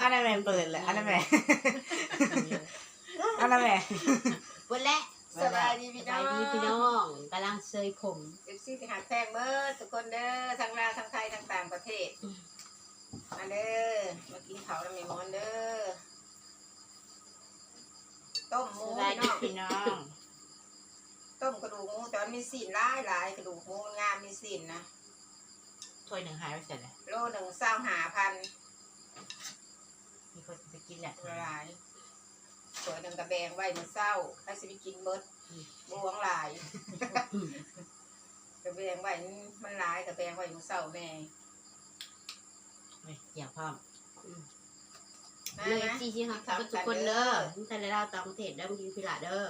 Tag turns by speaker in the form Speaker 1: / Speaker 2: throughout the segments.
Speaker 1: อันนั้นแม่เปิดเลยอันนั้นแม่อันนั้นแม่
Speaker 2: เปิดแล้ว
Speaker 3: สบายดีพี่
Speaker 2: ส
Speaker 3: น้
Speaker 2: บา
Speaker 3: อยง
Speaker 2: ดีพี่น้องกำลังเซยผม
Speaker 3: เอฟซีที่หาแพงเมื่อทุกคนเด้อทั้งลาวทั้งไทยทั้งต่างประเทศมาเด้อมากินข้าวแล้วมีมอนเด้อต้มหมู
Speaker 2: สบาย
Speaker 3: พี่
Speaker 2: ดี
Speaker 3: น้อง
Speaker 2: พี่น้อง
Speaker 3: ต้มกระดูกหมูแต่ว่ามีสีนหลายหลายกระดูกหมูมันงามมีสีนนะ
Speaker 1: ถ้วยหนึ่งหายไปเสร็จเลย
Speaker 3: โลหนึ่งเศร้าหาพัน
Speaker 1: มีคนไปกินแหละ
Speaker 3: หลายสวยหนึ่งกระแบงไว้มันเศร้าให้สิไปกินเบิดบวงหลาย กระแบงไว้มันหลายกระแบงไว้มันเศร้าแม่
Speaker 1: นี่เกี่ยวพร้อม
Speaker 3: นะ
Speaker 2: เลย
Speaker 3: นะ
Speaker 2: จีจีค่ะขอบคุณทุกคนเด้อทุกท่านได้เล่าตามประเทศเด้อมึงกินพิลาเด้อ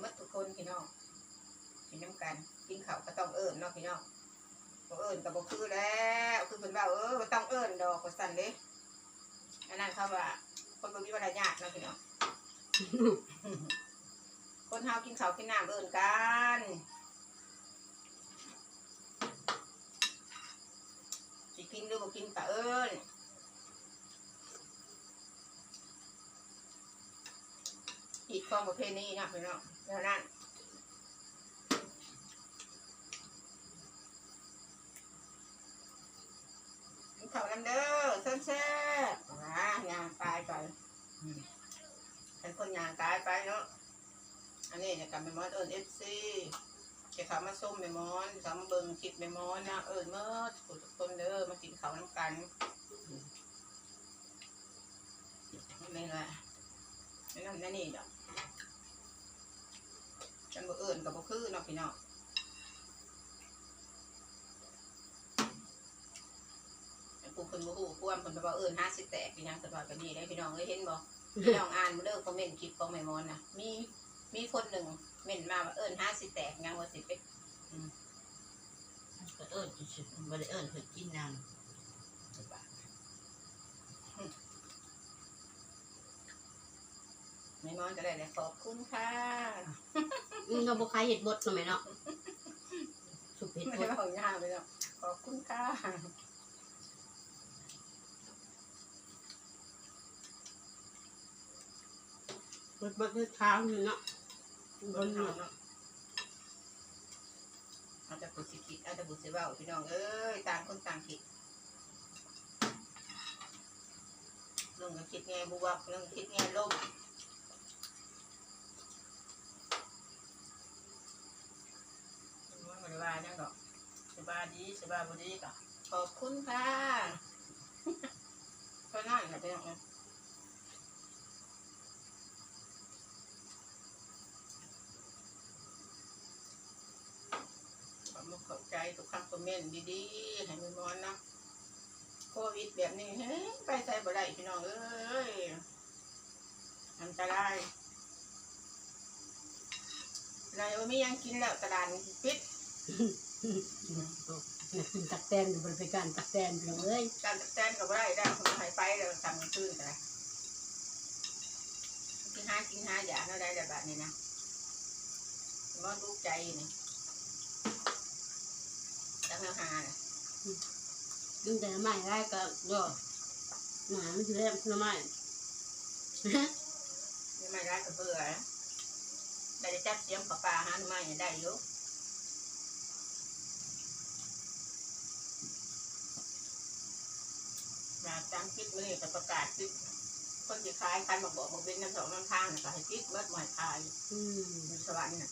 Speaker 3: หมัดทุกคนพี่น้องกินน้ำกัน กินข้าวก็ต้องเอิญเนาะพี่น้องบ่เอิญก็บ่คือแล้วคือเพิ่นว่าเออบ่ต้องเอิญดอกก็สั่นเด้อันนั้นเขาว่าคนบ่มีวรรยาทเนาะพี่น้องคนเฮากินข้าวกินน้ำเอิญกันสิกินหรือบ่กินก็เอิญอีกของประเภทนี้นะพี่น้องแล้วนั้น กิ นข้าวน้ำเด้อเส้นแซ่บๆอ่ายางตายไปอืมเป็นคนยางตายไปเนาะอันนี้จะกลับไปมอนเอิญเอฟซีจะเขามาส้มไปมอนเขามาเบิ่งคลิปไปมอนนะเอิญเมื่อทุกคนเด้อมากินข้าน้ำกันอืมไม่ละไม่นั่นั่นนี่ดอกฉันบ่เอิญกับบ่คือเนาะพี่น้อง กูค นบ่ฮู้ความคนไปว่าเอิ้นห้าสิบแตกพี่น้องแต่ว่าก็ดีได้พี่น้องเอ้ยเห็นบ่พี่น้องอ่านบ่เด้อคอมเมนต์คลิปของแม่มอนน่ะ มีมีคนหนึ่งเม่นมาว่าเอิ้นห้าสิบแตกยังว่าสิเป็น
Speaker 1: ก็เอิญสุดๆบ่ได้เอิญเพิ่นกินนาน
Speaker 3: แม่มอนก็ได้เลยขอบคุณค่ะ
Speaker 2: อืมเราบุคายเห็ดบดหน่อยไหมเนาะสุกเห็ด
Speaker 3: ไม่
Speaker 2: บ
Speaker 3: ได้
Speaker 2: ด
Speaker 3: บอกยากไปแล้วขอบคุณค่ะ
Speaker 2: บดบดเช้าเช้าอยู่เนาะบนเนาะ
Speaker 3: เอาแต่ผู้สิคิดเอาแต่ผู้สิเว้าพี่น้องเอ้ยต่างคนต่างคิดเรื่องก็คิดแง่บวกเรื่องคิดแง่ลบมันบริวารยังดอกสบายดีสบายบดีก็ขอบคุณค่ะก็น่าจะเป็นอย่างนั้นผมเข้าใจทุ กคำคอมเมนต์ดีๆให้มีมอนนะโควิดแบบนี้เฮ้ยไปใส่บ่ได้พี่น้องเอ้ยอันตรายเราไม่มีหยังกินแล้วตลาดนี่ปิด
Speaker 2: กินตักแตนอยู่บริการตักแตนพี่น้องเอ้ย
Speaker 3: การแจ้งกับว่าได้คนหายไปเราทำขึ้นกันกินห้ากินห้าอย่างเราได้แบบนี้นะมันรู้ใจนี่ ตั้งแนวหาน่ะ
Speaker 2: ดึงแต่ละไม้ได้ก็ก็หมาไม่ถือแล้วละไม้
Speaker 3: นี่ไม่ได้ก็เบื่อได้จะจับเสียงปลาปลาหาไม่ได้อยู่อยากจังคิดมือจะประกาศคิดคนจะขายกันมาบอกมาเป็นน้ำสองน้ำทางก็ให้คิดเมื่อหมายขาย
Speaker 2: อืม
Speaker 3: อยู่สวรรค์น่ะ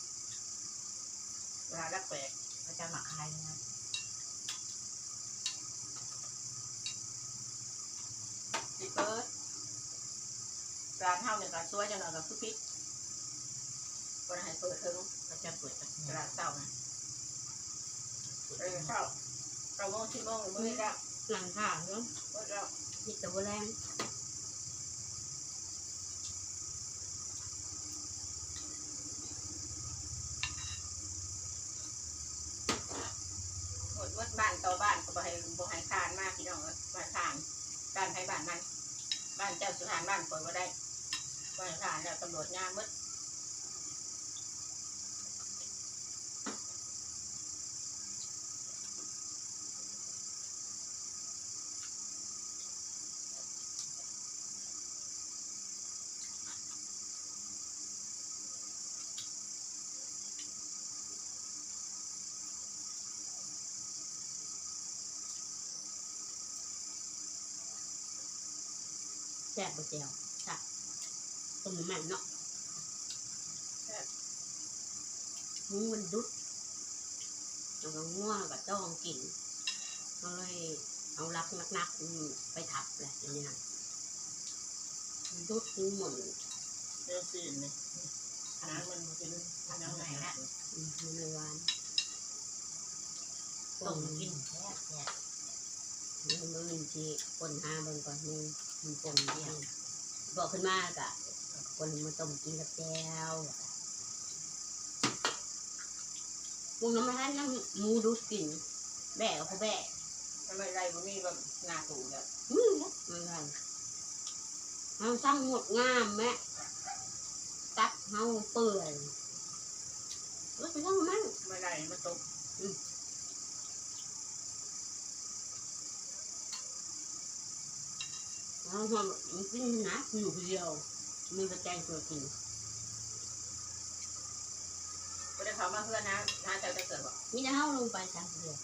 Speaker 3: เวลารักแปลก
Speaker 1: เขาจะหมักคายนะ
Speaker 3: สิเปิดร้านเฮาเนี่ยก็ช่วยจังหน่อยก็คือพิษก็ให้เปิดเถอะลูก
Speaker 1: เขาจะเปิดตะ
Speaker 3: ต
Speaker 1: เกีย
Speaker 3: ลา
Speaker 1: บ
Speaker 3: ดเช้านะเออเช้าเก้าโมงสิบโมงมื้อนี้แล้ว
Speaker 2: หลังข่าวเนาะ
Speaker 3: หมดแล้ว
Speaker 2: มีแต่บัวแรง
Speaker 3: หมดหมดบ้านต่อบ้านก็บ่ให้บ่ให้ทานมากพี่น้องเอ้ยบ้านทานบ้านให้บ้านมัน บ้านเจ้าสุธานบ้านเปิดก็ได้บ้านทานแล้วตำรวจงามหมด
Speaker 2: แซ่บบ่แจ่วจ้ะต้มน้ำมันเนาะหมูมันดุดแล้วก็ง่วงก็ต้องกินก็เลยเอารักนักๆอืมไปทับแหละอย่างนี้นะดุดหมุน
Speaker 3: เรื่องซีนนี่น้ำมันเป็นน้ำไหนละ
Speaker 2: อืมมันเลยหวาน
Speaker 1: ต้มกินแซ่บแซ่บ
Speaker 2: มือมือที่คนหาเบิ่งก่อนมือมันปงเดียวบอกขึ้นมากอะคนมาต้มกินกับแก้ววงน้ำมันน้ำหมูดูดกลิ่นแบะก็พอแบะ
Speaker 3: ทำไมไรบ่มีแบบหน้าตูเนี่ย
Speaker 2: มือนะมันไรเอาสร้างหมดงามแม่ตัดเฮาเปื่อยเออไปสร้ามัน
Speaker 3: ไม่ไรมันตก
Speaker 2: เอาหอมมันกินนะอยู่คนเดียวมีกระแจงตัวกิน
Speaker 3: ก็ได้เขามาเพื่อนนะน้าเจ้าจะเกิดบอก
Speaker 2: มีแต่เฮาลงไปสั่งเดียว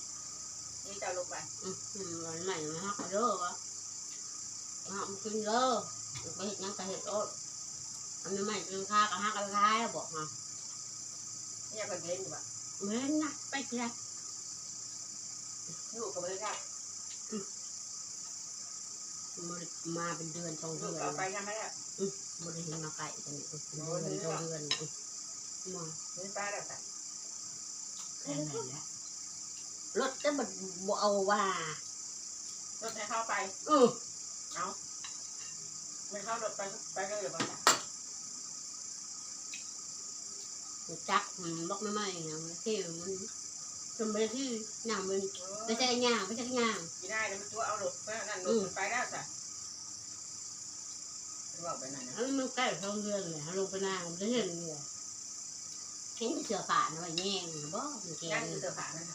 Speaker 3: นี่เจ้าลงไป
Speaker 2: อืมวันใหม่มาฮักเด้อวะฮักมากินเด้อไปเห็ดหยังไปเห็ดโอ๊ตอันนี้ใหม่กินข้าวกับฮักอะไรท้ายบอกมา
Speaker 3: เนี่ยเพิ่นเล่นอยู่บ่
Speaker 2: เม้นนะไปเที่ยว
Speaker 3: ลูกก็ไม่ได้
Speaker 2: มามาเป็นเดือนสอง
Speaker 3: ลู
Speaker 2: เดื
Speaker 3: ก
Speaker 2: อน
Speaker 3: เอาไป
Speaker 2: แล้ว
Speaker 3: ทำไมล่ะ
Speaker 2: บ่ได้เห็นมาไก่กันนี่เป็นเดือนสองเดือนนี่มา
Speaker 3: นี่ป้าแล้วแต่
Speaker 1: แซ่บไหนละ
Speaker 2: รถจะบ่บ่เอาว่า
Speaker 3: รถให้เข้าไป
Speaker 2: เออ
Speaker 3: เอาไม่เข้ารถไปไปเลยหรือเปล่า
Speaker 2: จักมันบอกไม่ไม่นะมันที่มัน จนไปที่หนังมันไม่ใช่ย่างไม่ใช่ย่าง
Speaker 3: ไม่ได้แล้วมันตัวเอารถไปนั่นรถไปแล้วจ้ะบอกไปนั่นนะ
Speaker 2: แล้วมันใกล้สองเดือนเลยลงไปนางมันจะเห็นเลยเห็นเสือป่านะว่าแย่งนะบ่มันแก
Speaker 3: ย่าง
Speaker 2: น
Speaker 3: คือเสื้อผ้านั่น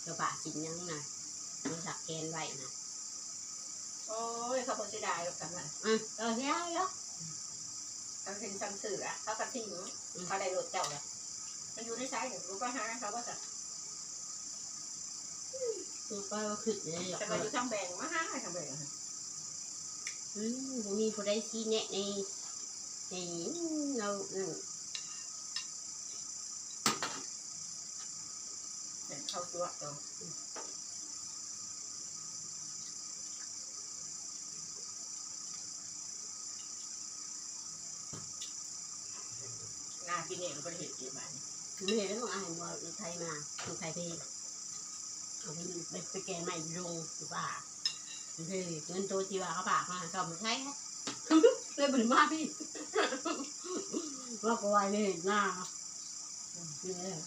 Speaker 2: เสือป่ากินยังนะมันสักแกนไว้นะ
Speaker 3: โอ้ยเขาบอกเสียดายหรอกกันนะ
Speaker 2: อะเออใช่แล้ว
Speaker 3: เขาเป็นซ้ำสื่ออะเขากระทิ้งเขาได้รถเจ้าเลยมันอยู่ในสายหนึ่งรู้ป่ะฮะเขาก็จะ
Speaker 2: คือก็ขึ้นเลยอยาก
Speaker 3: แต่มาอยู่ทางแบ่งมาฮะทางแบ่ง
Speaker 2: อืมมีผู้ใดชี้แนะในในเรานั่น
Speaker 3: เข้าตัวตัวนากินเนี่ยมันก็เห็นกี่บาท
Speaker 2: ไม่เห็นแล้วต้องอ่านว่าไทยมาคนไทยพี่เอา ไปไปแกนใหม่ลงหรือป่าเฮ้ยเงินตัวที่ว่าเขาฝากมาเขาไม่ใช่ฮะเลยบริมาพี่ว่าก็ไว้เลยหน้าเนี่ย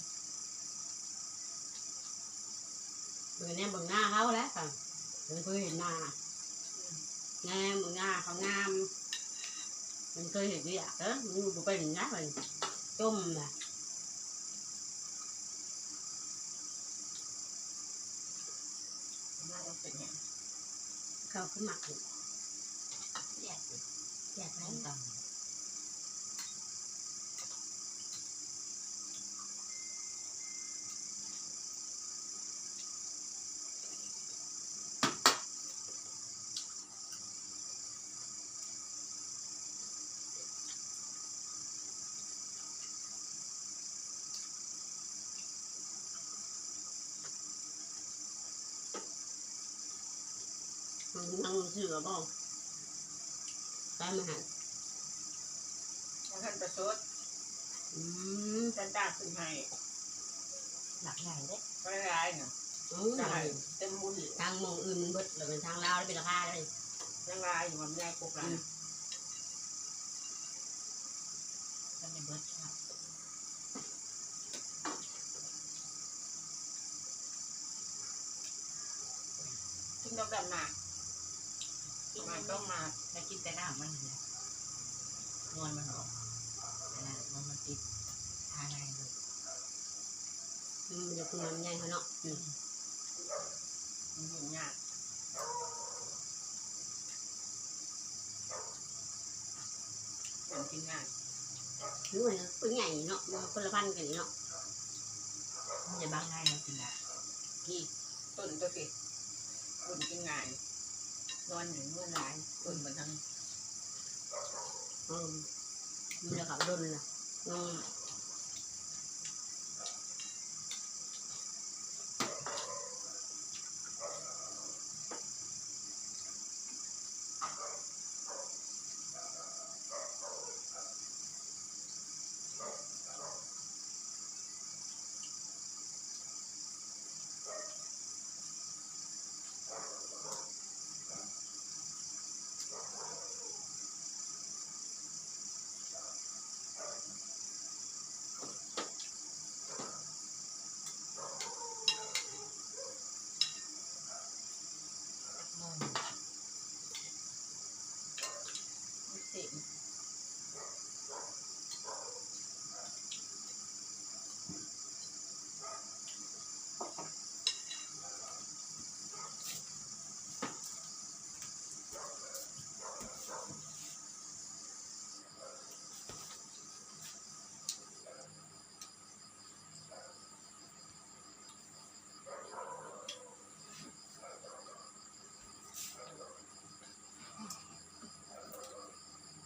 Speaker 2: เบิ่งแน่เบิ่งหน้าเขาแล้วค่ะเดี๋ยวเคยเห็นหน้าแง่เบิ่งหน้าเขางามมันเคยเห็นดิอะเออมันอยู่ ไปอย่างนี้มันจมนะ
Speaker 3: น่าจะเป็นเนี่ย
Speaker 2: เขาขึ้นหมักอยู่
Speaker 1: แยกอยู่
Speaker 2: แยกไห
Speaker 1: ม
Speaker 2: มันนั่งเสือบ้องไปมาหา
Speaker 3: แล้วท่านประชด
Speaker 2: อืม
Speaker 3: ท่านตาขึ้นให้
Speaker 1: หลักใหญ่เด้
Speaker 3: ก็ร้ายเนาะ
Speaker 2: อืม
Speaker 3: ได้เต็มบุญ
Speaker 2: ทางมองอื่นมันเบิดแล้วเป็นทางลาวแล้วเป็นราคาเลย
Speaker 3: ยังร้ายอยู่มันแย่กุกหลาน
Speaker 1: ก็ไม่เบิดครับ
Speaker 3: กินดอกดำหนัก
Speaker 1: กิ น
Speaker 3: มั
Speaker 1: มันน
Speaker 3: ต้
Speaker 1: ต้
Speaker 3: อ
Speaker 1: องง
Speaker 3: มา
Speaker 1: แล้วกินแต่น้ำมันเนี่ยนวลมันออกแต่ละมันมันติดทาในเลย
Speaker 2: อืมมันจะคุณมันใหญ่เขาเนาะอืม
Speaker 3: มันยุ่งยากมันกินง่าย
Speaker 2: รู้ว่าเนี่ยเป็นใหญ่เนาะมันคนละพันกันนี่เนาะ
Speaker 1: มันจะบางง่ายเรากินละ
Speaker 3: กี่ต้นตัวสิต้นกินง่าย นอนอยู่นู่นหลายต้นมาทั้ง
Speaker 2: อืมันจะเขาดนล่ะน้อง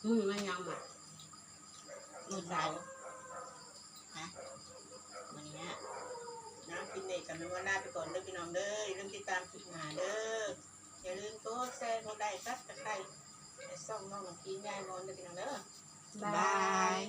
Speaker 2: มึงไม่ยังอะ
Speaker 3: มือเสาฮะ
Speaker 1: วันนี้นะ
Speaker 3: น้ำกินเด็กกันเป็นว่าหน้าไปก่อนเด้อพี่น้องเด้ออย่าลืมติดตามคลิปหนาเด้ออย่าลืมโต๊ะแซ่กดไลค์ซับสไครต์ไอ้ซ่องน้องน้องกินยายมอนเด้อพี่น้องเด้อ
Speaker 1: บาย